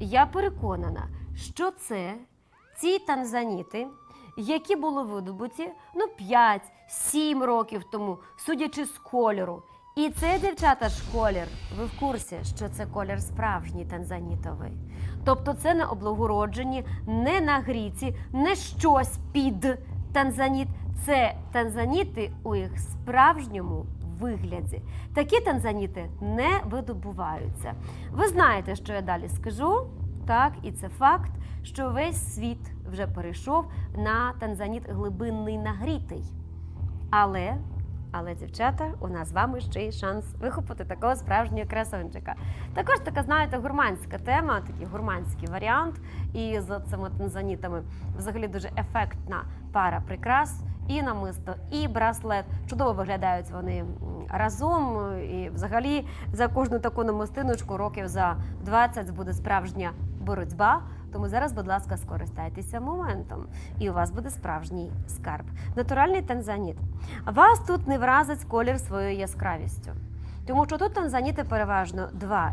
я переконана, що це ці танзаніти, які були видобуті ну 5-7 років тому, судячи з кольору. І це, дівчата, ж колір. Ви в курсі, що це колір справжній танзанітовий. Тобто це не облагороджені, не нагріті, не щось під танзаніт. Це танзаніти у їх справжньому вигляді. Такі танзаніти не видобуваються. Ви знаєте, що я далі скажу. Так, і це факт, що весь світ вже перейшов на танзаніт глибинний нагрітий. Але, але, дівчата, у нас з вами ще є шанс вихопити такого справжнього красончика. Також така, знаєте, гурманська тема, такий гурманський варіант. І з цими танзанітами взагалі дуже ефектна пара прикрас. І намисто, і браслет. Чудово виглядають вони разом. І взагалі за кожну таку намистиночку років за 20 буде справжня боротьба. Тому зараз, будь ласка, скористайтеся моментом, і у вас буде справжній скарб. Натуральний танзаніт. Вас тут не вразить колір своєю яскравістю, тому що тут танзаніти переважно 2A,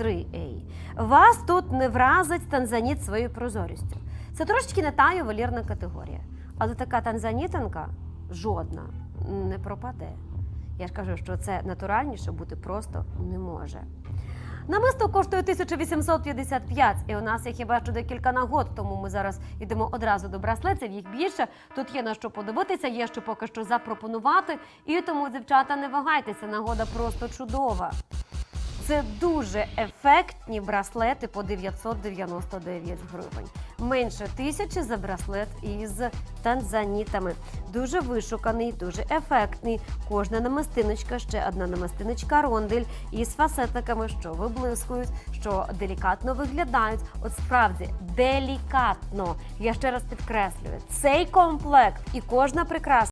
3A. Вас тут не вразить танзаніт своєю прозорістю. Це трошечки не та ювелірна категорія. Але така танзанітанка жодна не пропаде. Я ж кажу, що це натуральніше бути просто не може. Намисто коштує 1855, і у нас є хіба що декілька нагод, тому ми зараз йдемо одразу до браслетів, їх більше. Тут є на що подивитися, є що поки що запропонувати. І тому, дівчата, не вагайтеся, нагода просто чудова. Це дуже ефектні браслети по 999 гривень. Менше тисячі за браслет із танзанітами. Дуже вишуканий, дуже ефектний. Кожна намистиночка, ще одна намистиночка рондель із фасетиками, що виблискують, що делікатно виглядають. От справді делікатно. Я ще раз підкреслюю, цей комплект і кожна прикраса